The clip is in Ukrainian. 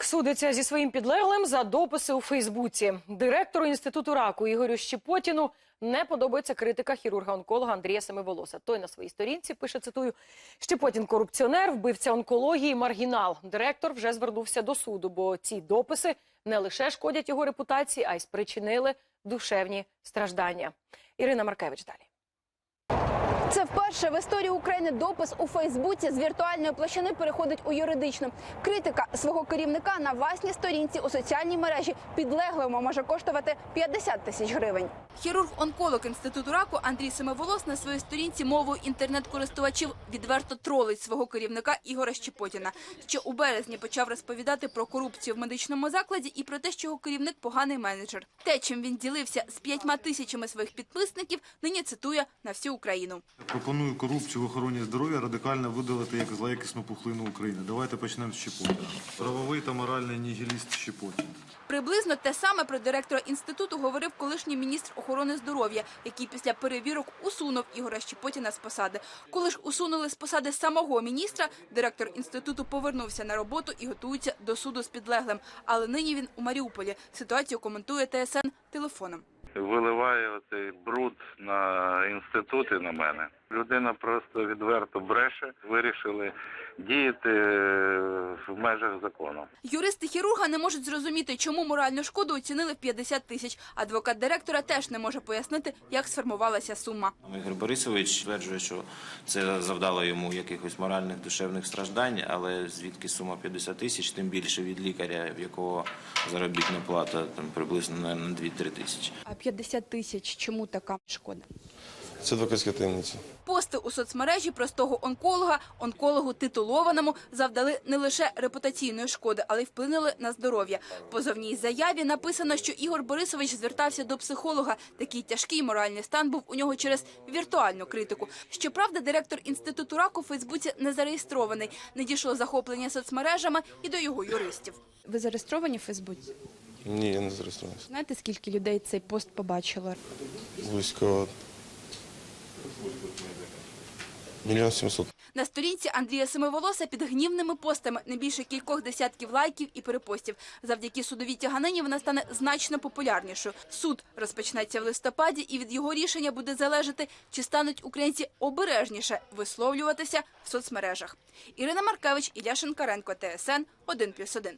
Хірург судиться зі своїм підлеглим за дописи у Фейсбуці. Директору інституту раку Ігорю Щепотіну не подобається критика хірурга-онколога Андрія Семиволоса. Той на своїй сторінці пише, цитую, Щепотін – корупціонер, вбивця онкології, маргінал. Директор вже звернувся до суду, бо ці дописи не лише шкодять його репутації, а й спричинили душевні страждання. Ірина Маркевич далі. Це вперше в історії України допис у Фейсбуці з віртуальної площини переходить у юридичну. Критика свого керівника на власній сторінці у соціальній мережі підлеглому може коштувати 50 тисяч гривень. Хірург-онколог інституту раку Андрій Семиволос на своїй сторінці мовою інтернет-користувачів відверто тролить свого керівника Ігоря Щепотіна, що у березні почав розповідати про корупцію в медичному закладі і про те, що його керівник поганий менеджер. Те, чим він ділився з п'ятьма тисячами своїх підписників, нині цитує на всю Україну. Пропоную корупцію в охороні здоров'я радикально видалити як злоякісну пухлину України. Давайте почнемо з Щепотіна. Правовий та моральний нігіліст Щепотін. Приблизно те саме про директора інституту говорив колишній міністр охорони здоров'я, який після перевірок усунув Ігоря Щепотіна з посади. Коли ж усунули з посади самого міністра, директор інституту повернувся на роботу і готується до суду з підлеглим. Але нині він у Маріуполі. Ситуацію коментує ТСН телефоном. Виливає оцей бруд на інститути на мене. Людина просто відверто бреше. Вирішили діяти межах закону. Юристи хірурга не можуть зрозуміти, чому моральну шкоду оцінили в 50 тисяч. Адвокат директора теж не може пояснити, як сформувалася сума. Ігор Борисович стверджує, що це завдало йому якихось моральних душевних страждань, але звідки сума 50 тисяч, тим більше від лікаря, в якого заробітна плата там приблизно на 2-3 тисячі. А 50 тисяч чому така шкода? Це адвокатська таємниця. Пости у соцмережі простого онколога, онкологу титулованому завдали не лише репутаційної шкоди, але й вплинули на здоров'я. В позовній заяві написано, що Ігор Борисович звертався до психолога. Такий тяжкий моральний стан був у нього через віртуальну критику. Щоправда, директор інституту раку в Фейсбуці не зареєстрований. Не дійшло захоплення соцмережами і до його юристів. Ви зареєстровані в Фейсбуці? Ні, я не зареєструвався. Знаєте, скільки людей цей пост побачило? Близько мільйон сімсот. На сторінці Андрія Семиволоса під гнівними постами не більше кількох десятків лайків і перепостів. Завдяки судовій тяганині вона стане значно популярнішою. Суд розпочнеться в листопаді, і від його рішення буде залежати, чи стануть українці обережніше висловлюватися в соцмережах. Ірина Маркевич, Ілля Шинкаренко, ТСН 1+,1.